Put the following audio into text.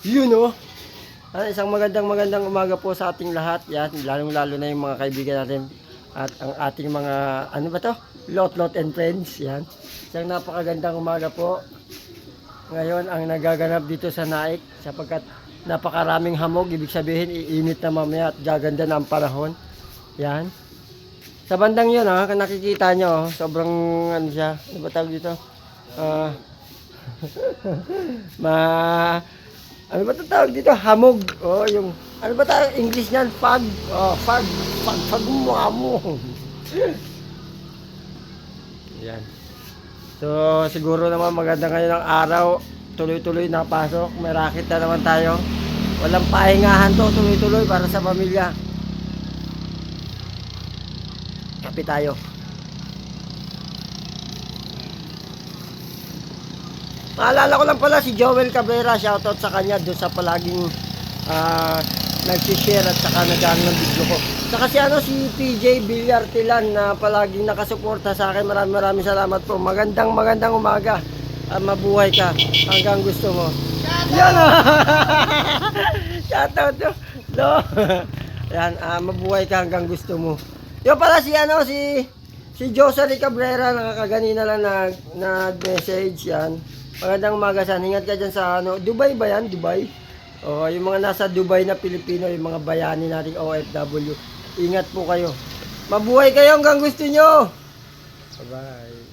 Yun oh. Ah, isang magandang magandang umaga po sa ating lahat. Yan, lalong lalo na yung mga kaibigan natin at ang ating mga ano ba to? Lot Lot and Friends. Yan. Isang napakagandang umaga po. Ngayon ang nagaganap dito sa Naik sapagkat napakaraming hamog, ibig sabihin iinit na mamaya at gaganda na ang panahon. Yan. Sa bandang yun, ha, kung nakikita nyo, oh, sobrang ano siya, ano ba tawag dito? Ah, ma ano ba tawag dito? Hamog. Oh, yung ano ba tawag English niyan? Fog. Oh, fog. Fog, fog mo amo. Yan. So, siguro naman maganda ngayon ang araw. Tuloy-tuloy na pasok. May racket na naman tayo. Walang pahingahan to. Tuloy-tuloy para sa pamilya. Kape tayo. Maalala ko lang pala si Joel Cabrera, shoutout sa kanya doon sa palaging ah, nag-share at saka nag ng video ko. Saka si ano si PJ Villartilan na palaging nakasuporta sa akin. Maraming maraming salamat po. Magandang magandang umaga. Ah, mabuhay ka hanggang gusto mo. Yan ah. Shoutout to. No. Yan, ah, mabuhay ka hanggang gusto mo. Yung pala si ano si si Jocelyn Cabrera nakakaganina lang nag nag-message yan. Magandang umaga san. Ingat ka dyan sa ano, Dubai ba yan? Dubai? O, yung mga nasa Dubai na Pilipino, yung mga bayani nating OFW. Ingat po kayo. Mabuhay kayo hanggang gusto nyo. Bye-bye.